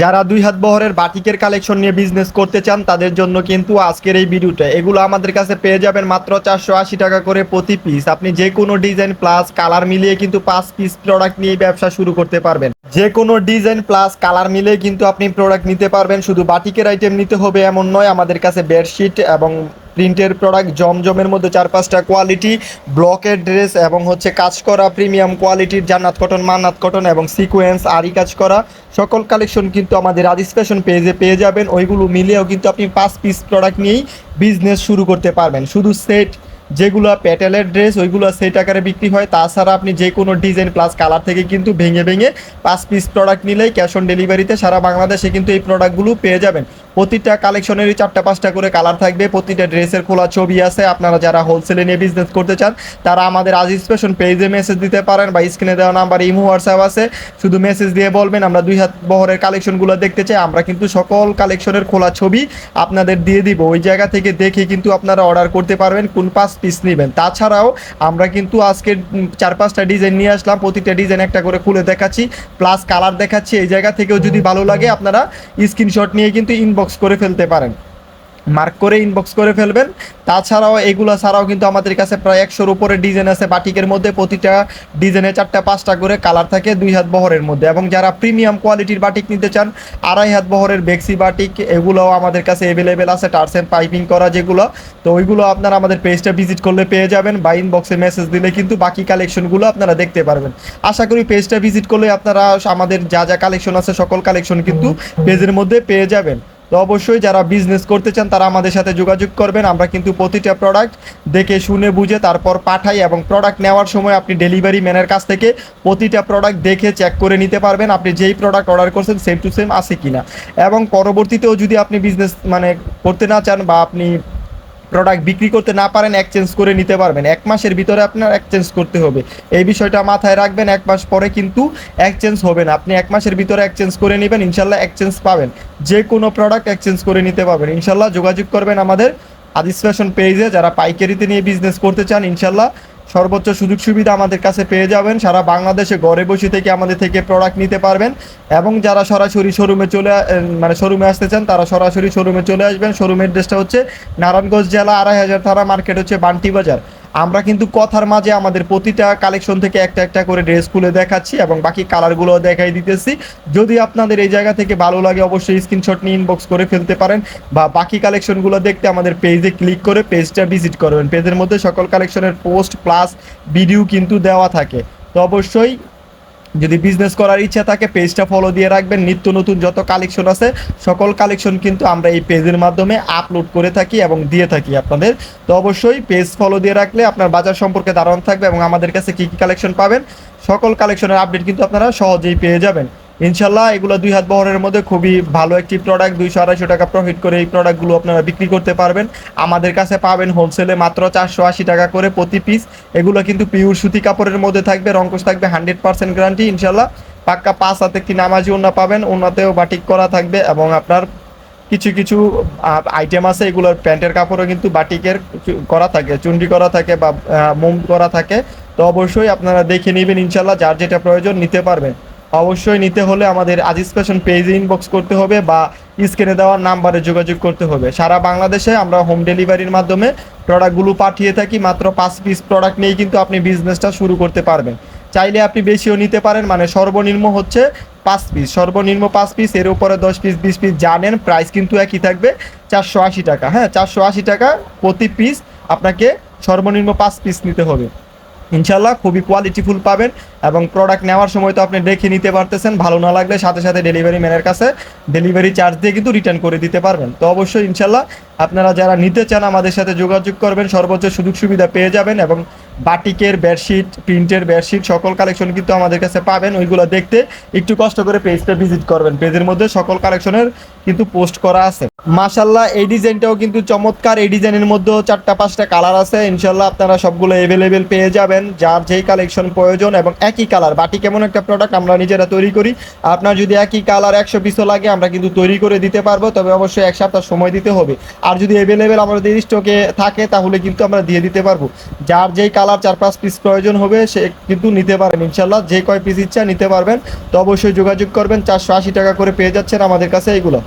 যারা দুই হাত বহরের বাটিকের কালেকশন নিয়ে বিজনেস করতে চান, তাদের জন্য কিন্তু আজকের এই ভিডিওটা। এগুলো আমাদের কাছে পেয়ে যাবেন মাত্র চারশো আশি টাকা করে প্রতি পিস আপনি যে কোনো ডিজাইন প্লাস কালার মিলিয়ে কিন্তু পাঁচ পিস প্রোডাক্ট নিয়ে ব্যবসা শুরু করতে পারবেন। যে কোনো ডিজাইন প্লাস কালার মিলিয়ে কিন্তু আপনি প্রোডাক্ট নিতে পারবেন। শুধু বাটিকের আইটেম নিতে হবে এমন নয়, আমাদের কাছে বেডশিট এবং প্রিন্টের প্রোডাক্ট জমজমের মধ্যে চার পাঁচটা কোয়ালিটি ব্লকের ড্রেস এবং হচ্ছে কাজ করা প্রিমিয়াম কোয়ালিটির জান্নাত কটন মান্নাত কটন এবং সিকোয়েন্স আরি কাজ করা, সকল কালেকশন কিন্তু আমাদের আদিস ফ্যাশন পেজে পেয়ে যাবেন। ওইগুলো মিলিয়েও কিন্তু আপনি পাঁচ পিস প্রোডাক্ট নিয়েই বিজনেস শুরু করতে পারবেন। শুধু সেট যেগুলো প্যাটেলের ড্রেস ওইগুলো সেট আকারে বিক্রি হয়, তাছাড়া আপনি যে কোনো ডিজাইন প্লাস কালার থেকে কিন্তু ভেঙে ভেঙে পাঁচ পিস প্রোডাক্ট নিলেই ক্যাশ অন ডেলিভারিতে সারা বাংলাদেশে কিন্তু এই প্রোডাক্টগুলো পেয়ে যাবেন। প্রতিটা কালেকশনেরই চারটা, পাঁচটা করে কালার থাকবে, প্রতিটা ড্রেসের খোলা ছবি আছে। আপনারা যারা হোলসেলে নিয়ে বিজনেস করতে চান, তারা আমাদের আজিজ ফ্যাশন পেজে মেসেজ দিতে পারেন বা স্ক্রিনে দেওয়া নাম্বার ইমো হোয়াটসঅ্যাপ আছে। শুধু মেসেজ দিয়ে বলবেন, আমরা দুই হাত বহরের কালেকশনগুলো দেখতে চাই। আমরা কিন্তু সকল কালেকশনের খোলা ছবি আপনাদের দিয়ে দিব। ওই জায়গা থেকে দেখে কিন্তু আপনারা অর্ডার করতে পারবেন, কোন পাঁচ পিস নেবেন। তাছাড়াও আমরা কিন্তু আজকে চার, পাঁচটা ডিজাইন নিয়ে আসলাম, প্রতিটা ডিজাইন একটা করে খুলে দেখাচ্ছি প্লাস কালার দেখাচ্ছি। এই জায়গা থেকেও যদি ভালো লাগে, আপনারা স্ক্রিনশট নিয়ে কিন্তু ইনবক্স করে ফেলতে পারেন। মার্ক করে ইনবক্স করে ফেলবেন। তাছাড়াও এগুলো ছাড়াও কিন্তু আমাদের কাছে প্রায় একশোর উপরে ডিজাইন আছে, বাটিকের মধ্যে প্রতিটা ডিজাইনে চারটা, পাঁচটা করে কালার থাকে দুই হাত বহরের মধ্যে। এবং যারা প্রিমিয়াম কোয়ালিটির বাটিক নিতে চান, আড়াই হাত বহরের বেক্সি বাটিক, এগুলোও আমাদের কাছে অ্যাভেলেবেল আছে টার্সেন পাইপিং করা যেগুলো। তো ওইগুলো আপনারা আমাদের পেজটা ভিজিট করলে পেয়ে যাবেন বা ইনবক্সে মেসেজ দিলে কিন্তু বাকি কালেকশনগুলো আপনারা দেখতে পারবেন। আশা করি পেজটা ভিজিট করলে আপনারা আমাদের যা যা কালেকশন আছে, সকল কালেকশন কিন্তু পেজের মধ্যে পেয়ে যাবেন। তো অবশ্যই যারা বিজনেস করতে চান, তারা আমাদের সাথে যোগাযোগ করবেন। আমরা কিন্তু প্রতিটা প্রোডাক্ট দেখে, শুনে, বুঝে, তারপর পাঠাই এবং প্রোডাক্ট নেওয়ার সময় আপনি ডেলিভারি ম্যানের কাছ থেকে প্রতিটা প্রোডাক্ট দেখে চেক করে নিতে পারবেন আপনি যেই প্রোডাক্ট অর্ডার করছেন সেম টু সেম আছে কিনা। এবং পরবর্তীতেও যদি আপনি বিজনেস মানে করতে না চান বা আপনি প্রোডাক্ট বিক্রি করতে না পারেন এক্সচেঞ্জ করে নিতে পারবেন। এক মাসের ভিতরে আপনার এক্সচেঞ্জ করতে হবে। এই বিষয়টা মাথায় রাখবেন, এক মাস পরে কিন্তু এক্সচেঞ্জ হবে না। আপনি এক মাসের ভিতরে এক্সচেঞ্জ করে নেবেন, ইনশাল্লাহ এক্সচেঞ্জ পাবেন। যে কোনো প্রোডাক্ট এক্সচেঞ্জ করে নিতে পারবেন। ইনশাল্লাহ যোগাযোগ করবেন আমাদের আদিস ফ্যাশন পেজে। যারা পাইকারিতে নিয়ে বিজনেস করতে চান, ইনশাল্লাহ সর্বোচ্চ সুযোগ সুবিধা আমাদের কাছে পেয়ে যাবেন। সারা বাংলাদেশে ঘরে বসে থেকে আমাদের থেকে প্রোডাক্ট নিতে পারবেন। এবং যারা সরাসরি শোরুমে চলে মানে শোরুমে আসতে চান, তারা সরাসরি শোরুমে চলে আসবেন। শোরুমের অ্যাড্রেসটা হচ্ছে নারায়ণগঞ্জ জেলা, আড়াই হাজার থানা মার্কেট হচ্ছে বান্টি বাজার। আমরা কিন্তু কথার মাঝে আমাদের প্রতিটা কালেকশন থেকে একটা একটা করে ড্রেস খুলে দেখাচ্ছি এবং বাকি কালারগুলো দেখাই দিতেছি। যদি আপনাদের এই জায়গা থেকে ভালো লাগে, অবশ্যই স্ক্রিনশট নিয়ে ইনবক্স করে ফেলতে পারেন বা বাকি কালেকশনগুলো দেখতে আমাদের পেজে ক্লিক করে পেজটা ভিজিট করবেন। পেজের মধ্যে সকল কালেকশনের পোস্ট প্লাস ভিডিও কিন্তু দেওয়া থাকে। তো অবশ্যই যদি বিজনেস করার ইচ্ছা থাকে পেজটা ফলো দিয়ে রাখবেন। নিত্য নতুন যত কালেকশন আছে, সকল কালেকশন কিন্তু আমরা এই পেজের মাধ্যমে আপলোড করে থাকি এবং দিয়ে থাকি আপনাদের। তো অবশ্যই পেজ ফলো দিয়ে রাখলে আপনার বাজার সম্পর্কে ধারণা থাকবে এবং আমাদের কাছে কী কী কালেকশন পাবেন, সকল কালেকশনের আপডেট কিন্তু আপনারা সহজেই পেয়ে যাবেন। ইনশাল্লাহ এগুলো দুই হাত বহরের মধ্যে খুবই ভালো একটি প্রোডাক্ট দুইশো আড়াইশো টাকা প্রফিট করে এই প্রোডাক্টগুলো আপনারা বিক্রি করতে পারবেন। আমাদের কাছে পাবেন হোলসেলে মাত্র চারশো আশি টাকা করে প্রতি পিস এগুলো কিন্তু পিওর সুতি কাপড়ের মধ্যে থাকবে রঙ্কশ থাকবে হান্ড্রেড পার্সেন্ট গ্যারান্টি ইনশাল্লাহ পাক্কা পাঁচ হাতে একটি নামাজি ওনা পাবেন ওনাতেও বাটিক করা থাকবে এবং আপনার কিছু কিছু আইটেম আছে, এগুলোর প্যান্টের কাপড়ও কিন্তু বাটিকের করা থাকে, চুন্ডি করা থাকে বা মোম করা থাকে। তো অবশ্যই আপনারা দেখে নেবেন ইনশাল্লাহ যার যেটা প্রয়োজন নিতে পারবেন। অবশ্যই নিতে হলে আমাদের আজিজ ফ্যাশন পেজে ইনবক্স করতে হবে বা স্ক্রিনে দেওয়ার নাম্বারে যোগাযোগ করতে হবে। সারা বাংলাদেশে আমরা হোম ডেলিভারির মাধ্যমে প্রোডাক্টগুলো পাঠিয়ে থাকি, মাত্র পাঁচ পিস প্রোডাক্ট নিয়েই কিন্তু আপনি বিজনেসটা শুরু করতে পারবেন। চাইলে আপনি বেশিও নিতে পারেন মানে সর্বনিম্ন হচ্ছে পাঁচ পিস সর্বনিম্ন পাঁচ পিস এর উপরে দশ পিস বিশ পিস জানেন প্রাইস কিন্তু একই থাকবে, চারশো আশি টাকা। হ্যাঁ চারশো আশি টাকা প্রতি পিস আপনাকে সর্বনিম্ন পাঁচ পিস নিতে হবে। ইনশাল্লাহ খুবই কোয়ালিটিফুল পাবেন এবং প্রোডাক্ট নেওয়ার সময় তো আপনি দেখে নিতে পারতেছেন, ভালো না লাগলে সাথে সাথে ডেলিভারি ম্যানের কাছে ডেলিভারি চার্জ দিয়ে কিন্তু রিটার্ন করে দিতে পারবেন। তো অবশ্যই ইনশাল্লাহ আপনারা যারা নিতে চান আমাদের সাথে যোগাযোগ করবেন, সর্বোচ্চ সুযোগ সুবিধা পেয়ে যাবেন এবং বাটিকের বেডশিট প্রিন্টের বেডশিট সকল কালেকশন কিন্তু আমাদের কাছে পাবেন। ওইগুলো দেখতে একটু কষ্ট করে পেজটা ভিজিট করবেন। পেজের মধ্যে সকল কালেকশনের কিন্তু পোস্ট করা আছে। মাশাল্লাহ এই ডিজাইনটাও কিন্তু চমৎকার। এই ডিজাইনের মধ্যেও চারটা, পাঁচটা কালার আছে। ইনশাল্লাহ আপনারা সবগুলো অ্যাভেলেবেল পেয়ে যাবেন। যার যেই কালেকশন প্রয়োজন এবং একই কালার বাটি কেমন একটা প্রোডাক্ট আমরা নিজেরা তৈরি করি। আপনার যদি একই কালার একশো পিসও লাগে, আমরা কিন্তু তৈরি করে দিতে পারব। তবে অবশ্যই এক সপ্তাহ সময় দিতে হবে। আর যদি অ্যাভেলেবেল আমাদের স্টকে থাকে, তাহলে কিন্তু আমরা দিয়ে দিতে পারব। যার যেই কালার কালার চার পাঁচ পিস প্রয়োজন হবে, সে কিন্তু নিতে পারেন। ইনশাল্লাহ যে কয় পিস ইচ্ছা নিতে পারবেন, তো অবশ্যই যোগাযোগ করবেন। চারশো আশি টাকা করে পেয়ে যাচ্ছেন আমাদের কাছে এইগুলো।